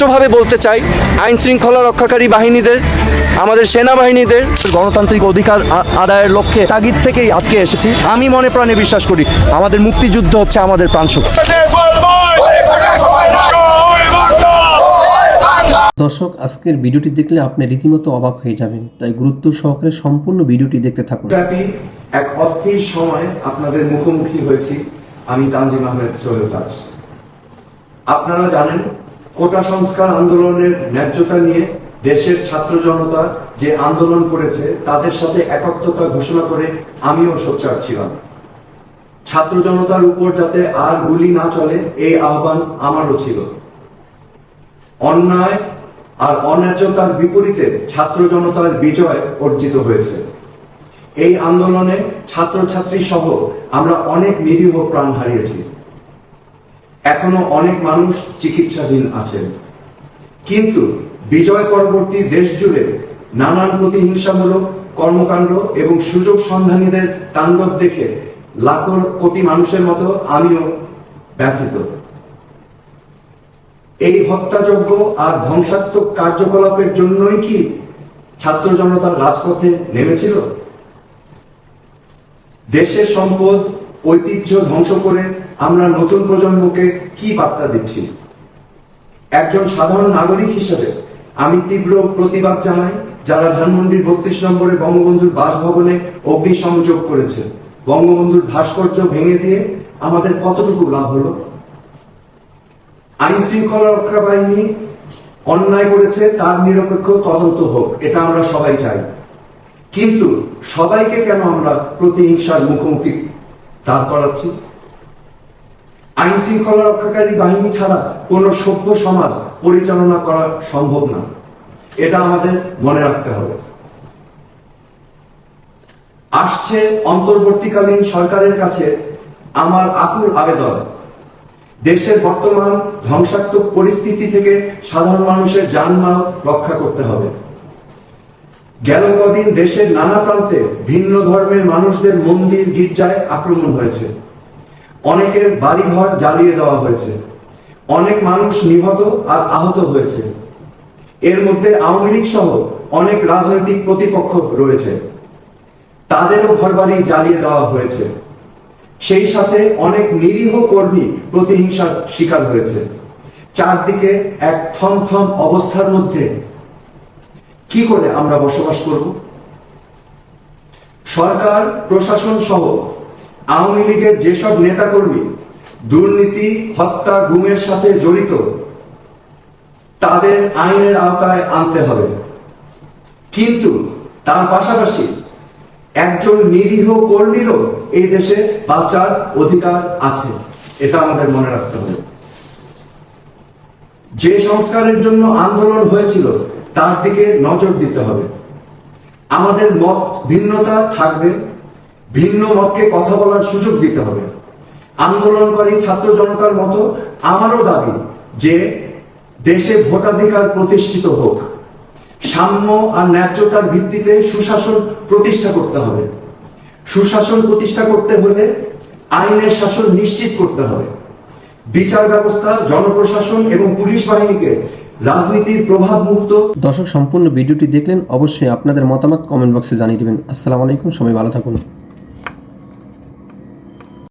স্পষ্টভাবে বলতে চাই আইন শৃঙ্খলা রক্ষাকারী বাহিনীদের আমাদের সেনাবাহিনীদের গণতান্ত্রিক অধিকার আদায়ের লক্ষ্যে তাগিদ থেকেই আজকে এসেছি। আমি মনে প্রাণে বিশ্বাস করি আমাদের মুক্তিযুদ্ধ হচ্ছে আমাদের প্রাণশক্তি দর্শক আজকের ভিডিওটি দেখলে আপনি রীতিমতো অবাক হয়ে যাবেন। তাই গুরুত্ব সহকারে সম্পূর্ণ ভিডিওটি দেখতে থাকুন। এক অস্থির সময় আপনাদের মুখোমুখি হয়েছি আমি তানজিম আহমেদ দাস আপনারা জানেন কোটা সংস্কার আন্দোলনের ন্যায্যতা নিয়ে দেশের ছাত্র জনতা যে আন্দোলন করেছে, তাদের সাথে একাত্মতা ঘোষণা করে আমিও সোচ্চার ছিলাম। ছাত্র জনতার উপর যাতে আর গুলি না চলে, এই আহ্বান আমারও ছিল। অন্যায় আর অন্যায্যতার বিপরীতে ছাত্র জনতার বিজয় অর্জিত হয়েছে। এই আন্দোলনে ছাত্রছাত্রী সহ আমরা অনেক নিরীহ প্রাণ হারিয়েছি। এখনও অনেক মানুষ চিকিৎসাধীন আছেন। কিন্তু বিজয় পরবর্তী দেশ জুড়ে নানান প্রতিহিংসামূলক কর্মকাণ্ড এবং সুযোগ সন্ধানীদের তাণ্ডব দেখে লাখো কোটি মানুষের মতো আমিও ব্যথিত। এই হত্যাযজ্ঞ আর ধ্বংসাত্মক কার্যকলাপের জন্যই কি ছাত্র জনতার রাজপথে নেমেছিল? দেশের সম্পদ, ঐতিহ্য ধ্বংস করে আমরা নতুন প্রজন্মকে কি বার্তা দিচ্ছি? একজন সাধারণ নাগরিক হিসেবে আমি তীব্র প্রতিবাদ জানাই যারা ধানমন্ডির বত্রিশ নম্বরে বঙ্গবন্ধুর বাসভবনে অগ্নিসংযোগ করেছে। বঙ্গবন্ধুর ভাস্কর্য ভেঙে দিয়ে আমাদের কতটুকু লাভ হলো? আইন শৃঙ্খলা রক্ষা বাহিনী অন্যায় করেছে, তার নিরপেক্ষ তদন্ত হোক, এটা আমরা সবাই চাই। কিন্তু সবাইকে কেন আমরা প্রতিহিংসার মুখোমুখি দাঁড় করাচ্ছি? আইন শৃঙ্খলা রক্ষাকারী বাহিনী ছাড়া কোনো সভ্য সমাজ পরিচালনা করা সম্ভব না। এটা আমাদের মনে রাখতে হবে। আসছে অন্তর্বর্তীকালীন সরকারের কাছে আমার আকুল আবেদন। দেশের বর্তমান ধ্বংসাত্মক পরিস্থিতি থেকে সাধারণ মানুষের যানমাল রক্ষা করতে হবে। গেল কদিন দেশের নানা প্রান্তে ভিন্ন ধর্মের মানুষদের মন্দির, গির্জায় আক্রমণ হয়েছে। অনেকের বাড়িঘর জ্বালিয়ে দেওয়া হয়েছে। অনেক মানুষ নিহত আর আহত হয়েছে। এর মধ্যে আওয়ামী লীগ সহ অনেক রাজনৈতিক প্রতিপক্ষ রয়েছে। তাদেরও ঘরবাড়ি জ্বালিয়ে দেওয়া হয়েছে। সেই সাথে অনেক নিরীহ কর্মী প্রতিহিংসার শিকার হয়েছে। চারদিকে এক থমথম অবস্থার মধ্যে কি করে আমরা বসবাস করব? সরকার, প্রশাসন সহ আওয়ামী লীগের যেসব নেতাকর্মী দুর্নীতি, হত্যা, গুমের সাথে জড়িত, তাদের আইনের আওতায় আনতে হবে। কিন্তু তার পাশাপাশি একজন নিরীহ কর্মীরও এই দেশে বাঁচার অধিকার আছে, এটা আমাদের মনে রাখতে হবে। যে সংস্কারের জন্য আন্দোলন হয়েছিল, তার দিকে নজর দিতে হবে। আমাদের মত ভিন্নতা থাকবে ভিন্ন মতকে কথা বলার সুযোগ দিতে হবে। আন্দোলনকারী ছাত্র জনতার মতো আমারও দাবি যে দেশে ভোটাধিকার প্রতিষ্ঠিত হোক। সাম্য আর ন্যায্যতার ভিত্তিতে সুশাসন প্রতিষ্ঠা করতে হবে। সুশাসন প্রতিষ্ঠা করতে হলে আইনের শাসন নিশ্চিত করতে হবে। বিচার ব্যবস্থা, জনপ্রশাসন এবং পুলিশ বাহিনীকে রাজনীতির প্রভাব মুক্ত দর্শক, সম্পূর্ণ ভিডিওটি দেখলেন, অবশ্যই আপনাদের মতামত কমেন্ট বক্সে জানিয়ে দেবেন। আসসালামু আলাইকুম, সবাই ভালো থাকুন।